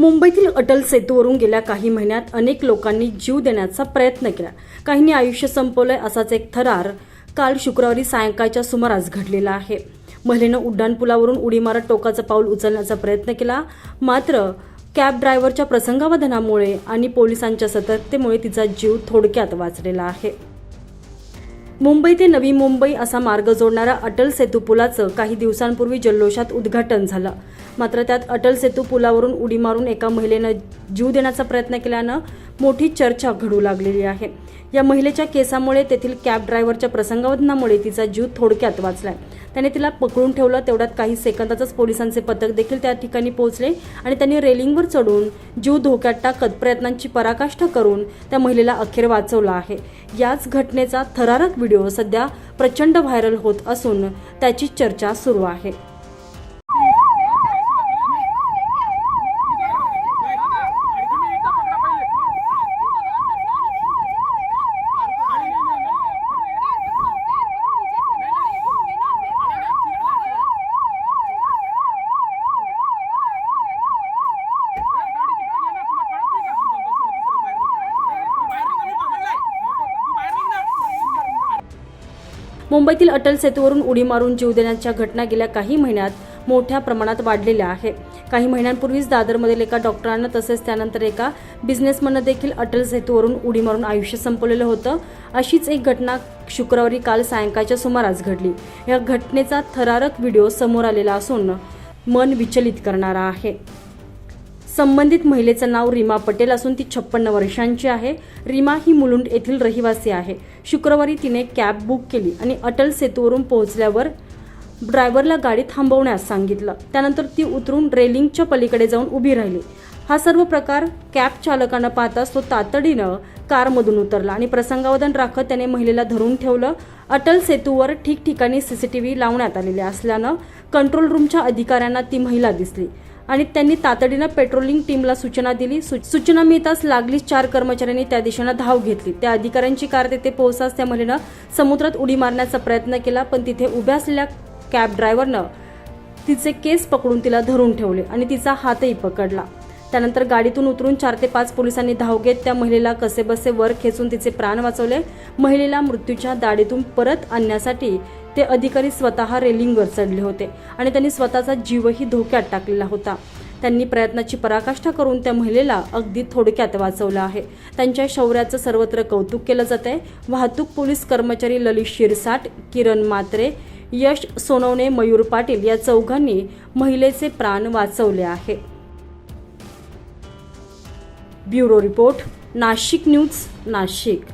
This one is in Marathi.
मुंबईतील अटल सेतूवरून गेल्या काही महिन्यात अनेक लोकांनी जीव देण्याचा प्रयत्न केला. काहींनी आयुष्य संपवलंय असाच एक थरार काल शुक्रवारी सायंकाळच्या सुमारास घडलेला आहे. महिलेनं उड्डाणपुलावरून उडी मारत टोकाचं पाऊल उचलण्याचा प्रयत्न केला. मात्र कॅब ड्रायव्हरच्या प्रसंगावधानामुळे आणि पोलिसांच्या सतर्कतेमुळे तिचा जीव थोडक्यात वाचलेला आहे. मुंबई ते नवी मुंबई असा मार्ग जोडणाऱ्या अटल सेतू पुलाचं काही दिवसांपूर्वी जल्लोषात उद्घाटन झालं. मात्र त्यात अटल सेतू पुलावरून उडी मारून एका महिलेनं जीव देण्याचा प्रयत्न केल्यानं मोठी चर्चा घडू लागलेली आहे. या महिलेच्या केसामुळे तेथील कॅब ड्रायव्हरच्या प्रसंगावधनामुळे तिचा जीव थोडक्यात वाचलाय. त्याने तिला पकडून ठेवलं तेवढ्यात काही सेकंदातच पोलिसांचे पथक देखील त्या ठिकाणी पोहोचले आणि त्यांनी रेलिंगवर चढून जीव धोक्यात टाकत प्रयत्नांची पराकाष्ठा करून त्या महिलेला अखेर वाचवलं आहे. याच घटनेचा थरारक व्हिडिओ सध्या प्रचंड व्हायरल होत असून त्याची चर्चा सुरू आहे. मुंबईतील अटल सेतूवरून उडी मारून जीव देण्याच्या घटना गेल्या काही महिन्यात मोठ्या प्रमाणात वाढलेल्या आहे काही महिन्यांपूर्वीच दादरमधील एका डॉक्टरांना तसेच त्यानंतर एका बिझनेसमॅननं देखील अटल सेतूवरून उडी मारून आयुष्य संपवलेलं होतं. अशीच एक घटना शुक्रवारी काल सायंकाळच्या सुमारास घडली. या घटनेचा थरारक व्हिडिओ समोर आलेला असून मन विचलित करणारा आहे. संबंधित महिलेचं नाव रीमा पटेल असून ती छप्पन्न वर्षांची आहे. रीमा ही मुलुंड येथील रहिवासी आहे. शुक्रवारी तिने कॅब बुक केली आणि अटल सेतूवरून पोहोचल्यावर ड्रायव्हरला गाडी थांबवण्यास सांगितलं. त्यानंतर ती उतरून रेलिंगच्या पलीकडे जाऊन उभी राहिली. हा सर्व प्रकार कॅब चालकानं पाहताच तो तातडीनं कारमधून उतरला आणि प्रसंगावधान राखत त्याने महिलेला धरून ठेवलं. अटल सेतूवर ठिकठिकाणी सीसीटीव्ही लावण्यात आलेले असल्यानं कंट्रोल रूमच्या अधिकाऱ्यांना ती महिला दिसली. आणि त्यांनी तातडीनं पेट्रोलिंग टीमला सूचना दिली. सूचना मिळताच लागलीच चार कर्मचाऱ्यांनी त्या दिशेनं धाव घेतली. त्या अधिकाऱ्यांची कार तेथे पोहोचताच त्या महिलेनं समुद्रात उडी मारण्याचा प्रयत्न केला पण तिथे उभ्या असलेल्या कॅब ड्रायव्हरनं तिचे केस पकडून तिला धरून ठेवले आणि तिचा हातही पकडला. त्यानंतर गाडीतून उतरून चार ते पाच पोलिसांनी धाव घेत त्या महिलेला कसेबसे वर खेचून तिचे प्राण वाचवले. महिलेला मृत्यूच्या दाढीतून परत आणण्यासाठी ते अधिकारी स्वतः रेलिंगवर चढले होते आणि त्यांनी स्वतःचा जीवही धोक्यात टाकलेला होता. त्यांनी प्रयत्नाची पराकाष्ठा करून त्या महिलेला अगदी थोडक्यात वाचवलं आहे. त्यांच्या शौर्याचं सर्वत्र कौतुक केलं जात आहे वाहतूक पोलीस कर्मचारी ललित शिरसाट किरण मात्रे यश सोनवणे मयूर पाटील या चौघांनी महिलेचे प्राण वाचवले आहे. Bureau report Nashik news Nashik.